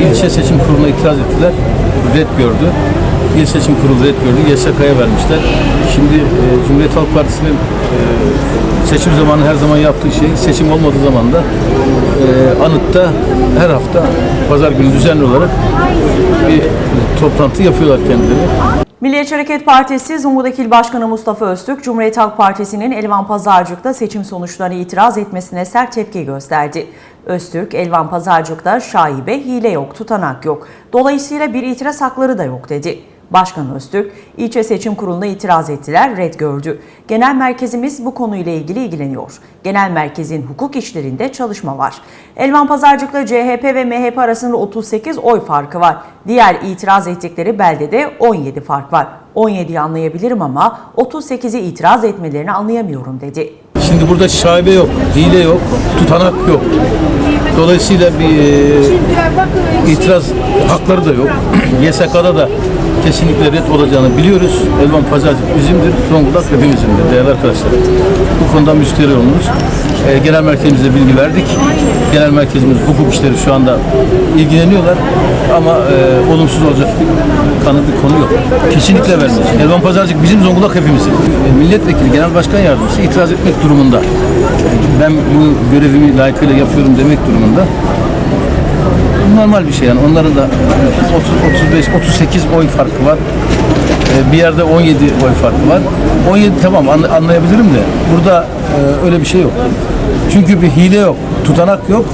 ilçe seçim kuruluna itiraz ettiler. Red gördü. İl seçim kurulu red gördü. YSK'ya vermişler. Şimdi e, Cumhuriyet Halk Partisi'nin e, seçim zamanı her zaman yaptığı şey seçim olmadığı zaman da e, Anıt'ta her hafta pazar günü düzenli olarak bir toplantı yapıyorlar kendileri. Milliyetçi Hareket Partisi Zonguldak İl Başkanı Mustafa Öztürk, Cumhuriyet Halk Partisi'nin Elvan Pazarcık'ta seçim sonuçlarına itiraz etmesine sert tepki gösterdi. Öztürk, Elvan Pazarcık'ta şaibe, hile yok, tutanak yok. Dolayısıyla bir itiraz hakları da yok dedi. Başkan Öztürk, ilçe seçim kuruluna itiraz ettiler, red gördü. Genel merkezimiz bu konuyla ilgili ilgileniyor. Genel merkezin hukuk işlerinde çalışma var. Elvan Pazarcık'la CHP ve MHP arasında 38 oy farkı var. Diğer itiraz ettikleri beldede 17 fark var. 17'yi anlayabilirim ama 38'i itiraz etmelerini anlayamıyorum dedi. Şimdi burada şaibe yok, hile yok, tutanak yok. Dolayısıyla bir e, itiraz hakları da yok. YSK'da da kesinlikle red olacağını biliyoruz. Elvan Pazarcık bizimdir, Zonguldak hepimizindir değerli arkadaşlar. Bu konuda müşteri olunuz. E, genel merkezimize bilgi verdik. Genel merkezimiz hukuk işleri şu anda ilgileniyorlar. Ama e, olumsuz olacak bir kanı bir konu yok. Kesinlikle vermeyeceğiz. Elvan Pazarcık bizim Zonguldak hepimizin. E, milletvekili, genel başkan yardımcısı itiraz etmek durumunda. Ben bu görevimi layıkıyla yapıyorum demek durumunda. Normal bir şey yani. Onların da 30, 35, 38 oy farkı var. E, Bir yerde 17 oy farkı var. 17 tamam anla- anlayabilirim de burada e, öyle bir şey yok. Çünkü bir hile yok, tutanak yok.